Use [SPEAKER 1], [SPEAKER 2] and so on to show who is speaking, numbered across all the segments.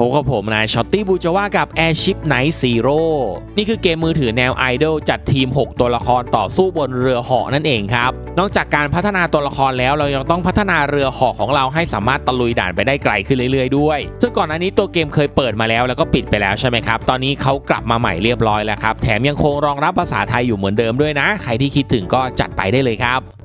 [SPEAKER 1] พบกับผมนายช็อตตี้บูจาว่ากับ Airship Night Zero นี่คือเกมมือถือแนวไอดอลจัดทีม 6 ตัวละครต่อสู้บนเรือเหาะนั่นเองครับ นอกจากการพัฒนาตัวละครแล้วเรายังต้องพัฒนาเรือเหาะของเราให้สามารถตะลุยด่านไปได้ไกลขึ้นเรื่อยๆด้วย ซึ่งก่อนหน้านี้ตัวเกมเคยเปิดมาแล้วแล้วก็ปิดไปแล้วใช่ไหมครับ ตอนนี้เขากลับมาใหม่เรียบร้อยแล้วครับ แถมยังคงรองรับภาษาไทยอยู่เหมือนเดิมด้วยนะ ใครที่คิดถึงก็จัดไปได้เลยครับ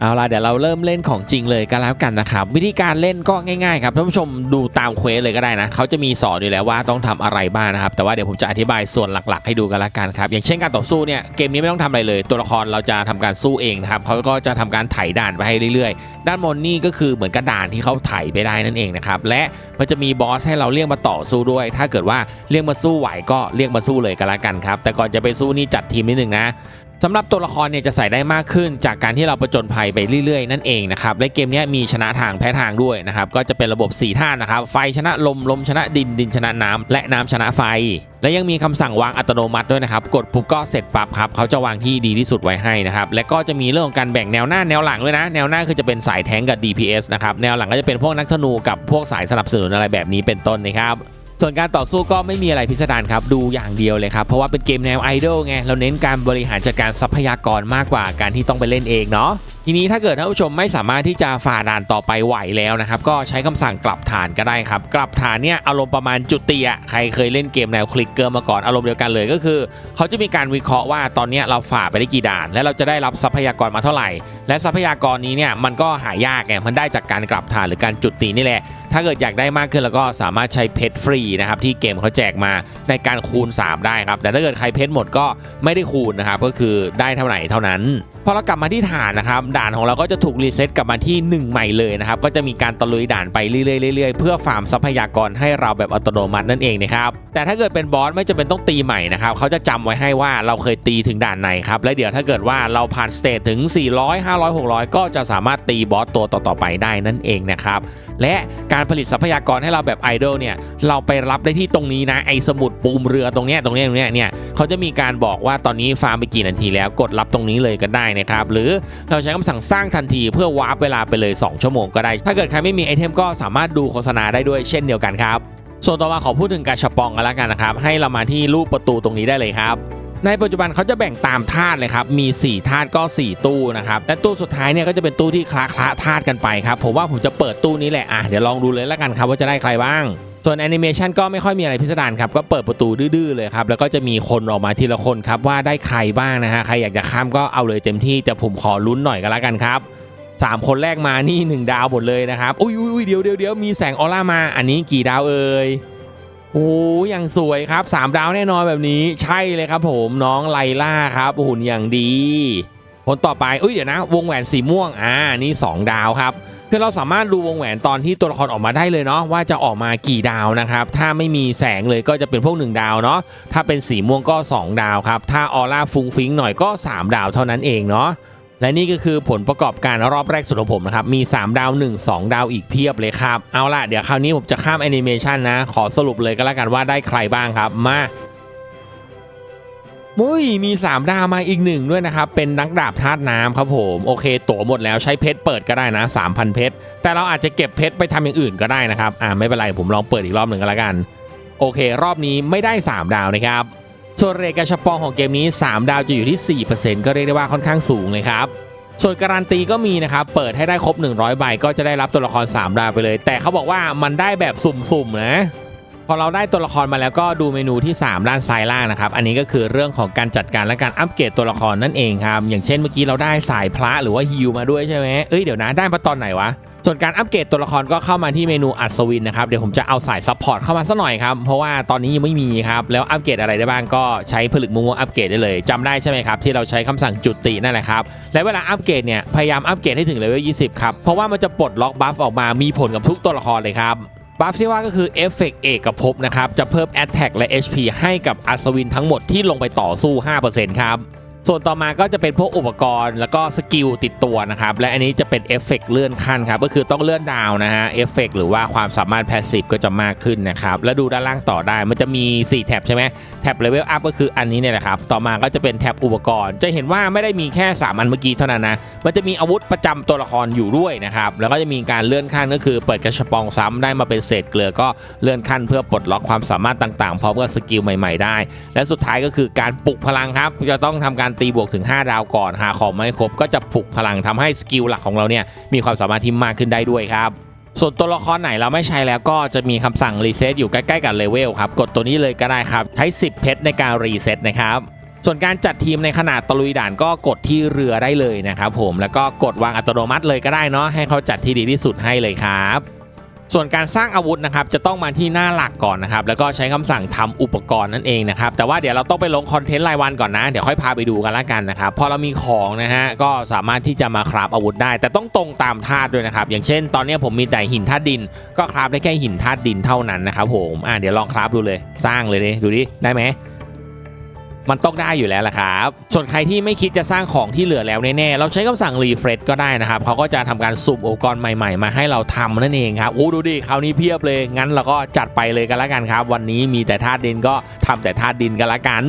[SPEAKER 1] เอาล่ะเดี๋ยวเราเริ่มเล่นของจริงเลยก็แล้วกันนะครับ วิธีการเล่นก็ง่ายๆครับท่านผู้ชมดูตามเควสเลยก็ได้นะเขาจะมีสอนอยู่แล้วว่าต้องทำอะไรบ้างนะครับแต่ว่าเดี๋ยวผมจะอธิบายส่วนหลักๆ ให้ดูกันละกันครับอย่างเช่นการต่อสู้เนี่ยเกมนี้ไม่ต้องทำอะไรเลย ตัวละครเราจะทำการสู้เองนะครับเขาก็จะทำการไถ่ด่านไปให้เรื่อยๆ ด้านบนนี่ก็คือเหมือนกระดานที่เขาไถ่ไปได้นั่นเองนะครับและมันจะมีบอสให้เราเรียกมาต่อสู้ด้วย ถ้าเกิดว่าเรียกมาสู้ไหวก็เรียกมาสู้เลยก็แล้วกันครับแต่ก่อนจะไปสู้นี่จัดทีมนิดนึงนะ สำหรับตัวละครเนี่ยจะใส่ได้มากขึ้น จากการที่เราประจนภัยไปเรื่อยๆ นั่นเองนะครับและเกมนี้มีชนะทางแพ้ทางด้วยนะครับก็จะเป็นระบบ 4 ท่านะครับไฟชนะลมลมชนะดินดินชนะน้ำและน้ำชนะไฟ และยังมีคำสั่งวางอัตโนมัติด้วยนะครับกดปุ๊บก็เสร็จปั๊บครับเขาจะวางที่ดีที่สุดไว้ให้นะครับและก็จะมีเรื่องของการแบ่งแนวหน้าแนวหลังด้วยนะ แนวหน้าคือจะเป็นสายแทงกับ DPS นะครับแนวหลังก็จะเป็นพวกนักธนูกับพวกสายสนับสนุนอะไรแบบนี้เป็นต้นนะครับ ส่วนการต่อสู้ก็ไม่มีอะไรพิสดารครับดูอย่างเดียวเลยครับ เพราะว่าเป็นเกมแนวไอดอลไงเราเน้นการบริหารจัดการทรัพยากรมากกว่าการที่ต้องไปเล่นเองเนาะ ทีนี้ถ้าเกิดท่านผู้ชมไม่สามารถที่จะฝ่าด่านต่อไปไหวแล้วนะครับก็ใช้คำสั่งกลับฐานก็ได้ครับ กลับฐานเนี่ยอารมณ์ประมาณจุดตียใครเคยเล่นเกมแนวคลิกเกอร์มาก่อนอารมณ์เดียวกันเลยก็คือ เขาจะมีการวิเคราะห์ว่าตอนนี้เราฝ่าไปได้กี่ด่าน และเราจะได้รับทรัพยากรมาเท่าไหร่ และทรัพยากรนี้เนี่ยมันก็หายากไงมันได้จากการกลับฐานหรือการจุดตีนี่แหละ ถ้าเกิดอยากได้มากขึ้นแล้วก็สามารถใช้เพชรฟรีนะครับที่เกมเขาแจกมาในการคูณ 3 ได้ครับแต่ถ้าเกิดใครเพชรหมดก็ไม่ได้คูณนะครับก็คือได้เท่าไหร่เท่านั้น พอเรากลับมาที่ฐานนะครับด่านของเราก็จะถูกรีเซ็ตกลับมาที่ 1 ใหม่เลยนะครับก็จะมีการตะลุยด่านไปเรื่อยๆเพื่อฟาร์มทรัพยากรให้เราแบบอัตโนมัตินั่นเองนะครับแต่ถ้าเกิดเป็นบอสไม่จำเป็นต้องตีใหม่นะครับเขาจะจำไว้ให้ว่าเราเคยตีถึงด่านไหนครับและเดี๋ยวถ้าเกิดว่าเราผ่านสเตจถึง 400 500 600 ก็จะสามารถตีบอสตัวต่อๆไปได้นั่นเองนะครับและการผลิตทรัพยากรให้เราแบบไอดอลเนี่ยเราไปรับได้ที่ตรงนี้นะไอสมุดปูมเรือตรงเนี้ยตรงเนี้ยตรงเนี้ยเนี่ยเขาจะมีการบอกว่าตอนนี้ฟาร์มไปกี่นาทีแล้วกดรับตรงนี้เลยก็ได้นะครับหรือเราใช้คำสั่งสร้างทันทีเพื่อวาร์ปเวลาไปเลย 2 ชั่วโมงก็ได้ ถ้าเกิดใครไม่มีไอเทมก็สามารถดูโฆษณาได้ด้วยเช่นเดียวกันครับส่วนต่อมาขอพูดถึงกาชปองกันแล้วกันนะครับให้เรามาที่รูปประตูตรงนี้ได้เลยครับในปัจจุบันเขาจะแบ่งตามธาตุเลยครับ มี 4 ธาตุก็ 4 ตู้นะครับ และตู้สุดท้ายเนี่ยก็จะเป็นตู้ที่คละคละธาตุกันไปครับ ผมว่าผมจะเปิดตู้นี้แหละ อะ เดี๋ยวลองดูเลยแล้วกันครับว่าจะได้ใครบ้าง ส่วนแอนิเมชันก็ไม่ค่อยมีอะไรพิสดารครับก็เปิดประตูดื้อๆเลยครับแล้วก็จะมีคนออกมาทีละคนครับว่าได้ใครบ้างนะฮะใครอยากจะข้ามก็เอาเลยเต็มที่แต่ผมขอลุ้นหน่อยก็แล้วกันครับสามคนแรกมานี่หนึ่งดาวหมดเลยนะครับอุ้ยอุ้ยอุ้ยเดี๋ยวเดี๋ยวเดี๋ยวมีแสงออร่ามาอันนี้กี่ดาวเอ่ยโอ้ยังสวยครับ3ดาวแน่นอนแบบนี้ใช่เลยครับผมน้องไลล่าครับหุ่นอย่างดี คนต่อไปอุ้ยเดี๋ยวนะ วงแหวนสีม่วงอ่านี่2ดาวครับ คือเราสามารถดูวงแหวนตอนที่ตัวละครออกมาได้เลยเนาะว่าจะออกมากี่ดาวนะครับ ถ้าไม่มีแสงเลยก็จะเป็นพวก 1 ดาวเนาะถ้าเป็นสีม่วงก็ 2 ดาวครับ ถ้าออร่าฟุ้งฟิ้งหน่อยก็ 3 ดาวเท่านั้นเองเนาะและนี่ก็คือผลประกอบการรอบแรกสุดของผมนะครับ มี 3 ดาว 1 2 ดาวอีกเพียบเลยครับ เอาล่ะ เดี๋ยวคราวนี้ผมจะข้ามแอนิเมชันนะ ขอสรุปเลยก็แล้วกันว่าได้ใครบ้างครับมา มุ้ยมี 3 ดาวมาอีกหนึ่งด้วยนะครับ เป็นนักดาบธาตุน้ำครับผม โอเค ตั๋วหมดแล้วใช้เพชรเปิดก็ได้นะ 3,000 เพชร แต่เราอาจจะเก็บเพชรไปทำอย่างอื่นก็ได้นะครับ อ่าไม่เป็นไร ผมลองเปิดอีกรอบหนึ่งก็แล้วกัน โอเค รอบนี้ไม่ได้ 3 ดาวนะครับส่วนเรกระชับปองของเกมนี้ 3 ดาวจะอยู่ที่ 4%ก็เรียกได้ว่าค่อนข้างสูงเลยครับส่วนการันตีก็มีนะครับ เปิดให้ได้ครบ 100 ใบก็จะได้รับตัวละคร 3 ดาวไปเลย แต่เขาบอกว่ามันได้แบบสุ่มๆนะ พอเราได้ตัวละครมาแล้วก็ดูเมนูที่ 3 ด้านซ้ายล่างนะครับ อันนี้ก็คือเรื่องของการจัดการและการอัปเกรดตัวละครนั่นเองครับ อย่างเช่นเมื่อกี้เราได้สายพระหรือว่าฮิวมาด้วยใช่ไหมเอ้ยเดี๋ยวนะได้มาตอนไหนวะ ส่วนการอัปเกรดตัวละครก็เข้ามาที่เมนูอัศวินนะครับ เดี๋ยวผมจะเอาสายซัพพอร์ตเข้ามาสักหน่อยครับ เพราะว่าตอนนี้ยังไม่มีครับ แล้วอัปเกรดอะไรได้บ้างก็ใช้ผลึกมัวๆอัปเกรดได้เลยจำได้ใช่ไหมครับที่เราใช้คำสั่งจุตินั่นแหละครับ และเวลาอัปเกรดเนี่ยพยายามอัปเกรดให้ถึงเลเวล 20 ครับ เพราะว่ามันจะปลดล็อกบัฟออกมามีผลกับทุกตัวละครเลยครับ บัฟที่ว่าก็คือเอฟเฟกต์เอกภพนะครับ จะเพิ่ม Attack และ HP ให้กับอัศวินทั้งหมดที่ลงไปต่อสู้ 5%ครับ ส่วนต่อมาก็จะเป็นพวกอุปกรณ์แล้วก็สกิลติดตัวนะครับ และอันนี้จะเป็นเอฟเฟกต์เลื่อนขั้นครับ ก็คือต้องเลื่อนดาวนะฮะเอฟเฟกต์หรือว่าความสามารถแพสซีฟก็จะมากขึ้นนะครับ แล้วดูด้านล่างต่อได้มันจะมี 4 แท็บใช่ไหมแท็บเลเวลอัพก็คืออันนี้เนี่ยแหละครับ ต่อมาก็จะเป็นแท็บอุปกรณ์ จะเห็นว่าไม่ได้มีแค่ 3 อันเมื่อกี้เท่านั้นนะมันจะมีอาวุธประจำตัวละครอยู่ด้วยนะครับแล้วก็จะมีการเลื่อนขั้นก็คือเปิดกระชับปองซ้ำได้มาเป็นเศษเกลือก็เลื่อนขั้น เพื่อปลดล็อกความสามารถต่างๆพร้อมกับสกิลใหม่ ๆ ได้ และสุดท้ายก็คือการปลุกพลังครับจะต้องทำการตีบวกถึง 5 ดาวก่อน หาของไม่ครบก็จะปลุกพลังทำให้สกิลหลักของเราเนี่ยมีความสามารถที่มากขึ้นได้ด้วยครับส่วนตัวละครไหนเราไม่ใช้แล้วก็จะมีคำสั่งรีเซ็ตอยู่ใกล้ๆกับเลเวลครับ กดตัวนี้เลยก็ได้ครับ ใช้ 10 เพชรในการรีเซ็ตนะครับ ส่วนการจัดทีมในขนาดตะลุยด่านก็กดที่เรือได้เลยนะครับผมแล้วก็กดวางอัตโนมัติเลยก็ได้เนาะให้เขาจัดที่ดีที่สุดให้เลยครับ ส่วนการสร้างอาวุธนะครับจะต้องมาที่หน้าหลักก่อนนะครับแล้วก็ใช้คำสั่งทำอุปกรณ์นั่นเองนะครับแต่ว่าเดี๋ยวเราต้องไปลงคอนเทนต์รายวันก่อนนะ เดี๋ยวค่อยพาไปดูกันละกันนะครับพอเรามีของนะฮะก็สามารถที่จะมาคราฟอาวุธได้ แต่ต้องตรงตามธาตุด้วยนะครับอย่างเช่น ตอนนี้ผมมีแต่หินธาตุดิน ก็คราฟได้แค่หินธาตุดินเท่านั้นนะครับผมอ่าเดี๋ยวลองคราฟดูเลยสร้างเลยดิดูดิได้ไหม มันต้องได้อยู่แล้วล่ะครับ ส่วนใครที่ไม่คิดจะสร้างของที่เหลือแล้วแน่ๆเราใช้คำสั่งรีเฟรชก็ได้นะครับเขาก็จะทำการสุ่มอุปกรณ์ใหม่ๆ มาให้เราทำนั่นเองครับโอ้ดูดิคราวนี้เพียบเลยงั้นเราก็จัดไปเลยกันละกันครับ วันนี้มีแต่ธาตุดินก็ทำแต่ธาตุดินกันละกัน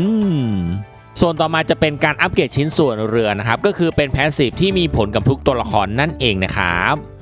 [SPEAKER 1] ส่วนต่อมาจะเป็นการอัปเกรดชิ้นส่วนเรือนะครับ ก็คือเป็นแพสซีฟที่มีผลกับทุกตัวละครนั่นเองนะครับ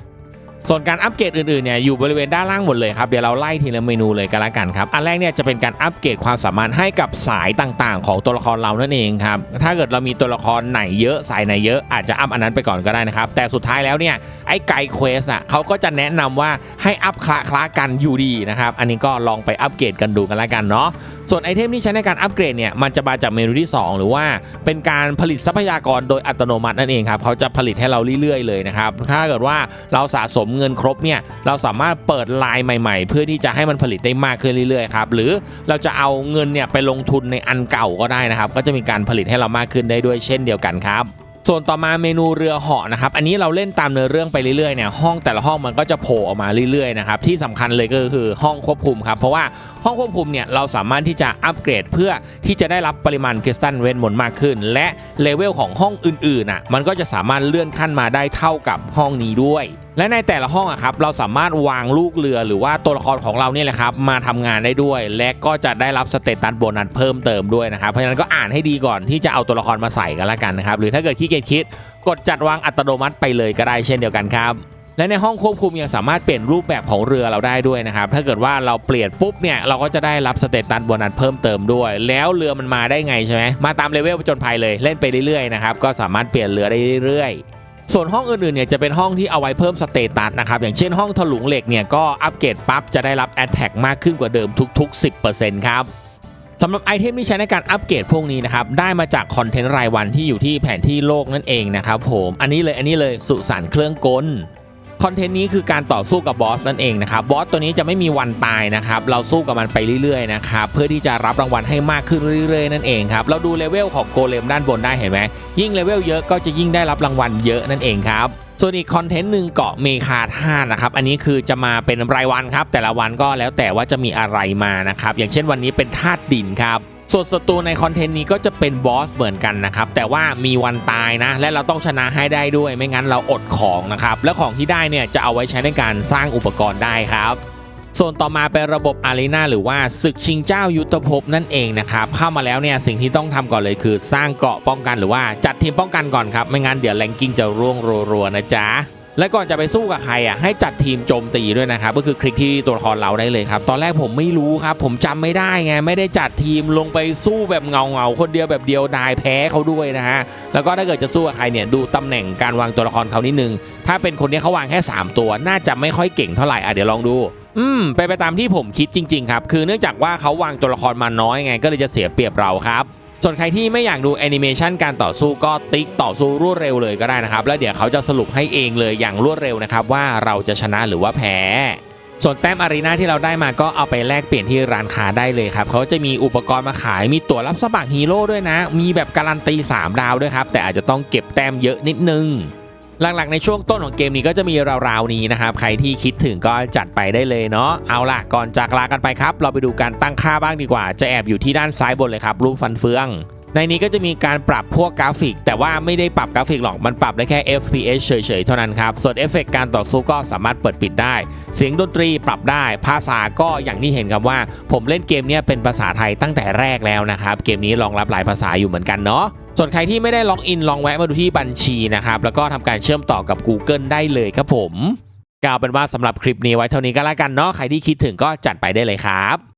[SPEAKER 1] ส่วนการอัปเกรดอื่นๆเนี่ยอยู่บริเวณด้านล่างหมดเลยครับเดี๋ยวเราไล่ทีละเมนูเลยกันละกันครับอันแรกเนี่ยจะเป็นการอัปเกรดความสามารถให้กับสายต่างๆ ของตัวละครเรานั่นเองครับถ้าเกิดเรามีตัวละครไหนเยอะสายไหนเยอะอาจจะอัพอันนั้นไปก่อนก็ได้นะครับแต่สุดท้ายแล้วเนี่ยไอ้ไกด์เควสอะเขาก็จะแนะนำว่าให้อัพคละคละกันอยู่ดีนะครับอันนี้ก็ลองไปอัปเกรดกันดูกันละกันเนาะส่วนไอเทมที่ใช้ในการอัปเกรดเนี่ยมันจะมาจากเมนูที่ 2 หรือว่าเป็นการผลิตทรัพยากรโดยอัตโนมัตินั่นเองครับเขาจะผลิตให้เราเรื่อยๆเลยนะครับถ้าเกิดว่าเราสะสมเงินครบเนี่ยเราสามารถเปิดไลน์ใหม่ ๆ เพื่อที่จะให้มันผลิตได้มากขึ้นเรื่อยๆครับหรือเราจะเอาเงินเนี่ยไปลงทุนในอันเก่าก็ได้นะครับ ก็จะมีการผลิตให้เรามากขึ้นได้ด้วยเช่นเดียวกันครับส่วนต่อมาเมนูเรือเหาะนะครับ อันนี้เราเล่นตามเนื้อเรื่องไปเรื่อยๆเนี่ยห้องแต่ละห้องมันก็จะโผล่ออกมาเรื่อยๆนะครับที่สำคัญเลยก็คือห้องควบคุมครับ เพราะว่า ห้องควบคุมเนี่ยเราสามารถที่จะอัปเกรดเพื่อที่จะได้รับปริมาณคริสตัลเวนมนต์มากขึ้น และเลเวลของห้องอื่นๆอะมันก็จะสามารถเลื่อนขั้นมาได้เท่ากับห้องนี้ด้วยและในแต่ละห้องอะครับเราสามารถวางลูกเรือหรือว่าตัวละครของเราเนี่ยแหละครับมาทำงานได้ด้วย และก็จะได้รับสเตตัสโบนัสเพิ่มเติมด้วยนะครับเพราะฉะนั้นก็อ่านให้ดีก่อนที่จะเอาตัวละครมาใส่กันละกันนะครับหรือถ้าเกิดขี้เกียจคิด กดจัดวางอัตโนมัติไปเลยก็ได้เช่นเดียวกันครับ และในห้องควบคุมยังสามารถเปลี่ยนรูปแบบของเรือเราได้ด้วยนะครับถ้าเกิดว่าเราเปลี่ยนปุ๊บเนี่ยเราก็จะได้รับสเตตัสโบนัสเพิ่มเติมด้วย แล้วเรือมันมาได้ไงใช่ไหมมาตามเลเวลผจญภัยเลยเล่นไปเรื่อยๆนะครับก็สามารถเปลี่ยนเรือได้เรื่อยๆส่วนห้องอื่นๆเนี่ยจะเป็นห้องที่เอาไว้เพิ่มสเตตัสนะครับ อย่างเช่นห้องถลุงเหล็กเนี่ยก็อัปเกรดปั๊บจะได้รับแอ t แทกมากขึ้นกว่าเดิมทุก ๆ 10%ครับสำหรับไอเทมที่ใช้ในการอัปเกรดพวกนี้นะครับ ได้มาจากคอนเทนต์รายวันที่อยู่ที่แผนที่โลกนั่นเองนะครับผม อันนี้เลยอันนี้เลยสุสานเครื่องกล คอนเทนต์นี้คือการต่อสู้กับบอสนั่นเองนะครับบอสตัวนี้จะไม่มีวันตายนะครับเราสู้กับมันไปเรื่อยๆนะครับเพื่อที่จะรับรางวัลให้มากขึ้นเรื่อยๆนั่นเองครับเราดูเลเวลของโกเลมด้านบนได้เห็นไหมยิ่งเลเวลเยอะก็จะยิ่งได้รับรางวัลเยอะนั่นเองครับส่วนอีกคอนเทนต์หนึ่งเกาะเมคาธาตุนะครับ อันนี้คือจะมาเป็นรายวันครับ แต่ละวันก็แล้วแต่ว่าจะมีอะไรมานะครับ อย่างเช่นวันนี้เป็นธาตุดินครับ ส่วนศัตรูในคอนเทนต์นี้ก็จะเป็นบอสเหมือนกันนะครับแต่ว่ามีวันตายนะ และเราต้องชนะให้ได้ด้วย ไม่งั้นเราอดของนะครับและของที่ได้เนี่ยจะเอาไว้ใช้ในการสร้างอุปกรณ์ได้ครับส่วนต่อมาเป็นระบบอารีนาหรือว่าศึกชิงเจ้ายุทธภพนั่นเองนะครับเข้ามาแล้วเนี่ยสิ่งที่ต้องทำก่อนเลยคือสร้างเกราะป้องกันหรือว่าจัดทีมป้องกันก่อนครับไม่งั้นเดี๋ยวแรงกิ้งจะร่วงรัวๆนะจ๊ะ และก่อนจะไปสู้กับใครอะให้จัดทีมโจมตีด้วยนะครับก็คือคลิกที่ตัวละครเราได้เลยครับ ตอนแรกผมไม่รู้ครับ ผมจำไม่ได้ไงไม่ได้จัดทีมลงไปสู้แบบเงาเงาคนเดียวแบบเดียวดายแพ้เขาด้วยนะฮะแล้วก็ถ้าเกิดจะสู้กับใครเนี่ยดูตำแหน่งการวางตัวละครเขานิดนึง ถ้าเป็นคนที่เขาวางแค่ 3 ตัว น่าจะไม่ค่อยเก่งเท่าไหร่อะเดี๋ยวลองดูอืมไปไปตามที่ผมคิดจริง ๆ ครับ คือเนื่องจากว่าเขาวางตัวละครมาน้อยไง ก็เลยจะเสียเปรียบเราครับ ส่วนใครที่ไม่อยากดูแอนิเมชันการต่อสู้ก็ติ๊กต่อสู้รวดเร็วเลยก็ได้นะครับ แล้วเดี๋ยวเขาจะสรุปให้เองเลยอย่างรวดเร็วนะครับ ว่าเราจะชนะหรือว่าแพ้ส่วนแต้มอารีนาที่เราได้มาก็เอาไปแลกเปลี่ยนที่ร้านค้าได้เลยครับ เขาจะมีอุปกรณ์มาขายมีตั๋วรับสมัครฮีโร่ด้วยนะ มีแบบการันตี 3 ดาวด้วยครับ แต่อาจจะต้องเก็บแต้มเยอะนิดนึง หลักๆในช่วงต้นของเกมนี้ก็จะมีราวๆนี้นะครับ ใครที่คิดถึงก็จัดไปได้เลยเนาะเอาล่ะก่อนจากลากันไปครับ เราไปดูการตั้งค่าบ้างดีกว่า จะแอบอยู่ที่ด้านซ้ายบนเลยครับรูปฟันเฟือง ในนี้ก็จะมีการปรับพวกกราฟิก แต่ว่าไม่ได้ปรับกราฟิกหรอกมันปรับได้แค่ FPS เฉยๆเท่านั้นครับส่วนเอฟเฟกต์การต่อสู้ก็สามารถเปิดปิดได้ เสียงดนตรีปรับได้ภาษาก็อย่างที่เห็นครับว่า ผมเล่นเกมนี้เป็นภาษาไทยตั้งแต่แรกแล้วนะครับเกมนี้รองรับหลายภาษาอยู่เหมือนกันเนาะ ส่วนใครที่ไม่ได้ล็อกอินลองแวะมาดูที่บัญชีนะครับแล้วก็ทำการเชื่อมต่อกับ Google ได้เลยครับผมกล่าวเป็นว่าสำหรับคลิปนี้ไว้เท่านี้ก็แล้วกันเนาะใครที่คิดถึงก็จัดไปได้เลยครับ